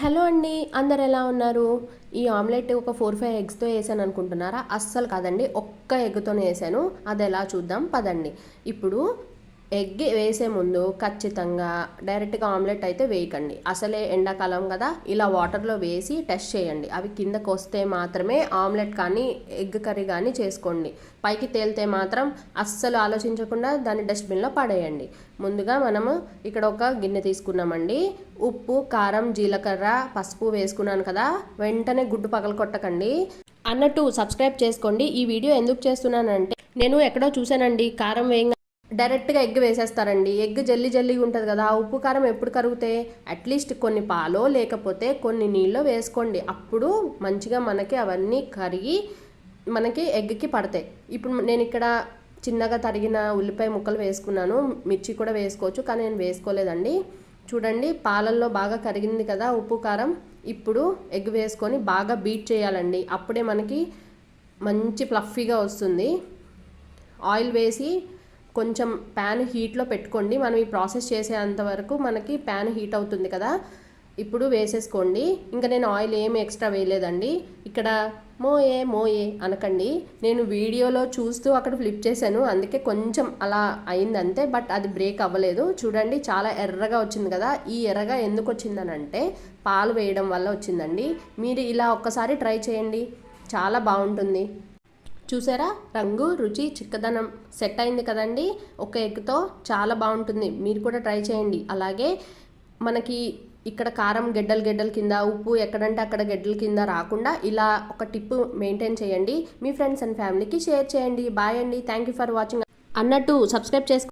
Hello అండి అందరు ఎలా ఉన్నారు? ఈ ఆమ్లెట్ ఒక ఫోర్ ఫైవ్ ఎగ్స్తో వేసాను అనుకుంటున్నారా? అస్సలు కాదండి ఒక్క ఎగ్తోనే వేసాను. అది ఎలా చూద్దాం పదండి. ఇప్పుడు ఎగ్ వేసే ముందు ఖచ్చితంగా డైరెక్ట్గా ఆమ్లెట్ అయితే వేయకండి. అసలే ఎండాకాలం కదా ఇలా వాటర్లో వేసి టెస్ట్ చేయండి. అవి కిందకు వస్తే మాత్రమే ఆమ్లెట్ కానీ ఎగ్ కర్రీ కానీ చేసుకోండి. పైకి తేలితే మాత్రం అస్సలు ఆలోచించకుండా దాన్ని డస్ట్బిన్లో పడేయండి. ముందుగా మనము ఇక్కడ ఒక గిన్నె తీసుకున్నామండి. ఉప్పు కారం జీలకర్ర పసుపు వేసుకున్నాను కదా వెంటనే గుడ్డు పగల కొట్టకండి అన్నట్టు సబ్స్క్రైబ్ చేసుకోండి. ఈ వీడియో ఎందుకు చేస్తున్నానంటే నేను ఎక్కడో చూశానండి కారం వేయంగా డైరెక్ట్గా ఎగ్ వేసేస్తారండి. ఎగ్ జల్లి జల్లి ఉంటుంది కదా ఆ ఉప్పు కారం ఎప్పుడు కరుగుతాయి అట్లీస్ట్ కొన్ని పాలో లేకపోతే కొన్ని నీళ్ళు వేసుకోండి. అప్పుడు మంచిగా మనకి అవన్నీ కరిగి మనకి ఎగ్కి పడతాయి. ఇప్పుడు నేను ఇక్కడ చిన్నగా తరిగిన ఉల్లిపాయ ముక్కలు వేసుకున్నాను. మిర్చి కూడా వేసుకోవచ్చు కానీ నేను వేసుకోలేదండి. చూడండి పాలల్లో బాగా కరిగింది కదా ఉప్పు కారం. ఇప్పుడు ఎగ్ వేసుకొని బాగా బీట్ చేయాలండి. అప్పుడే మనకి మంచి ఫ్లఫీగా వస్తుంది. ఆయిల్ వేసి కొంచెం ప్యాన్ హీట్లో పెట్టుకోండి. మనం ఈ ప్రాసెస్ చేసేంత వరకు మనకి ప్యాన్ హీట్ అవుతుంది కదా. ఇప్పుడు వేసేసుకోండి. ఇంకా నేను ఆయిల్ ఏమి ఎక్స్ట్రా వేయలేదండి. ఇక్కడ మోయే మోయే అనకండి. నేను వీడియోలో చూస్తూ అక్కడ ఫ్లిప్ చేశాను. అందుకే కొంచెం అలా అయింది అంతే బట్ అది బ్రేక్ అవ్వలేదు. చూడండి చాలా ఎర్రగా వచ్చింది కదా. ఈ ఎర్రగా ఎందుకు వచ్చిందనంటే పాలు వేయడం వల్ల వచ్చిందండి. మీరు ఇలా ఒక్కసారి ట్రై చేయండి. చాలా బాగుంటుంది. చూసారా? రంగు రుచి చిక్కదనం సెట్ అయింది కదండి. ఒక ఎగ్తో చాలా బాగుంటుంది. మీరు కూడా ట్రై చేయండి. అలాగే మనకి ఇక్కడ కారం గెడ్డలు గెడ్డల కింద ఉప్పు ఎక్కడంటే అక్కడ గెడ్డల కింద రాకుండా ఇలా ఒక టిప్ మెయింటైన్ చేయండి. మీ ఫ్రెండ్స్ అండ్ ఫ్యామిలీకి షేర్ చేయండి. బాయ్ అండి. Thank you for watching. అన్నట్టు సబ్స్క్రైబ్ చేసుకో